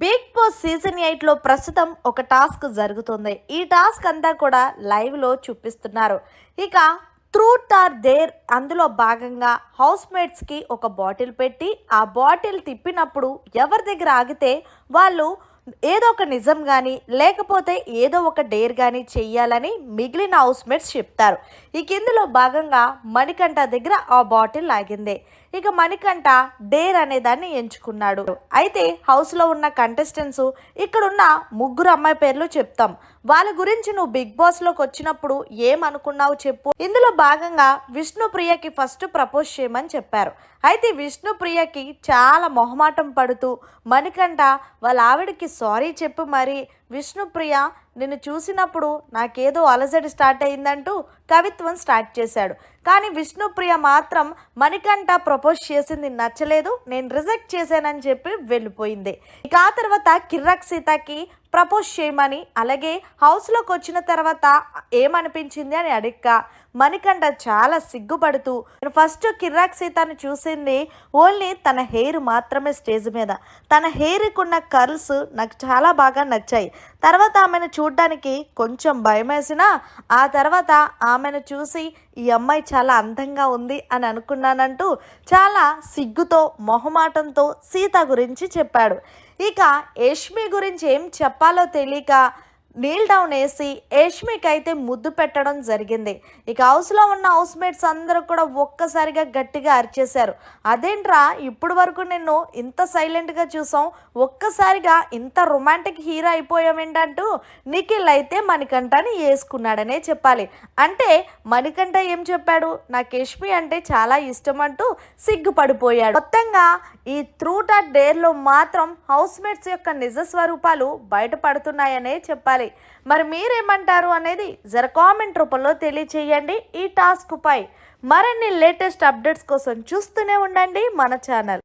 Big boss season ఎయిట్లో ప్రస్తుతం ఒక టాస్క్ జరుగుతుంది. ఈ టాస్క్ అంతా కూడా లైవ్లో చూపిస్తున్నారు. ఇక ట్రూట్ ఆర్ దేర్ అందులో భాగంగా హౌస్ మేట్స్కి ఒక బాటిల్ పెట్టి ఆ బాటిల్ తిప్పినప్పుడు ఎవరి దగ్గర ఆగితే వాళ్ళు ఏదో ఒక నిజం కానీ లేకపోతే ఏదో ఒక డేర్ కానీ చెయ్యాలని మిగిలిన హౌస్ మేట్స్ చెప్తారు. ఇక ఇందులో భాగంగా మణికంఠ దగ్గర ఆ బాటిల్ ఆగింది ఇక మణికంఠ డేర్ అనే దాన్ని ఎంచుకున్నాడు. అయితే హౌస్లో ఉన్న కంటెస్టెంట్స్ ఇక్కడున్న ముగ్గురు అమ్మాయి పేర్లు చెప్తాం. వాళ్ళ గురించి నువ్వు బిగ్ బాస్లోకి వచ్చినప్పుడు ఏమనుకున్నావు చెప్పు. ఇందులో భాగంగా విష్ణుప్రియకి ఫస్ట్ ప్రపోజ్ చేయమని చెప్పారు. అయితే విష్ణుప్రియకి చాలా మొహమాటం పడుతూ మణికంఠ వాళ్ళ ఆవిడకి సారీ చెప్పు మరి. విష్ణుప్రియ నిన్ను చూసినప్పుడు నాకేదో అలజడి స్టార్ట్ అయిందంటూ కవిత్వం స్టార్ట్ చేశాడు. కానీ విష్ణుప్రియ మాత్రం మణికంఠ ప్రపోజ్ చేసింది నచ్చలేదు నేను రిజెక్ట్ చేశానని చెప్పి వెళ్ళిపోయింది. ఇక ఆ తర్వాత కిర్రక్ సీతకి ప్రపోజ్ చేయమని అలాగే హౌస్లోకి వచ్చిన తర్వాత ఏమనిపించింది అని అడిక్క మణికంఠ చాలా సిగ్గుపడుతూ నేను ఫస్ట్ కిర్రాక్ సీతని చూసింది ఓన్లీ తన హెయిర్ మాత్రమే స్టేజ్ మీద. తన హెయిర్కి ఉన్న కర్ల్స్ నాకు చాలా బాగా నచ్చాయి. తర్వాత ఆమెను చూడ్డానికి కొంచెం భయమేసినా ఆ తర్వాత ఆమెను చూసి ఈ అమ్మాయి చాలా అందంగా ఉంది అని అనుకున్నానంటూ చాలా సిగ్గుతో మొహమాటంతో సీత గురించి చెప్పాడు. ఇక యష్మి గురించి ఏం చెప్పాలో తెలియక నీల్ డౌన్ వేసి ఏష్మికి అయితే ముద్దు పెట్టడం జరిగింది. ఇక హౌస్లో ఉన్న హౌస్ మేట్స్ అందరూ కూడా ఒక్కసారిగా గట్టిగా అరిచేశారు. అదేంట్రా ఇప్పుడు వరకు నిన్ను ఇంత సైలెంట్గా చూసాం ఒక్కసారిగా ఇంత రొమాంటిక్ హీరో అయిపోయామేంటంటూ నిఖిల్ అయితే మణికంఠని వేసుకున్నాడనే చెప్పాలి. అంటే మణికంఠ ఏం చెప్పాడు? నాకు యష్మి అంటే చాలా ఇష్టం అంటూ సిగ్గుపడిపోయాడు. మొత్తంగా ఈ త్రూట్ డేర్లో మాత్రం హౌస్ మేట్స్ యొక్క నిజ స్వరూపాలు బయటపడుతున్నాయనే చెప్పాలి. మరి మీరేమంటారు అనేది జర కామెంట్ రూపంలో తెలియచేయండి. ఈ టాస్క్ పై మరిన్ని లేటెస్ట్ అప్డేట్స్ కోసం చూస్తూనే ఉండండి మన ఛానల్.